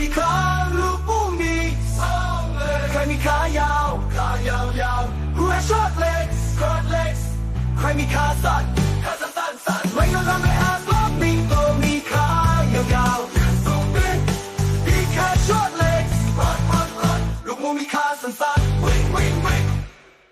มีขางลูกผู้มีสองเลยใครมีขายาวขายาวยาวหัวช็อตเล็กช็อตเล็กใครมีขาสั้นขาสั้นสั้นสั้นไม่ต้องรำไม่อาบลบมีตัวมีขายาวยาวสูงเป็กอีแค่ช็อตเล็กรอดรอดรอดลูกผู้มีขาสั้นสั้น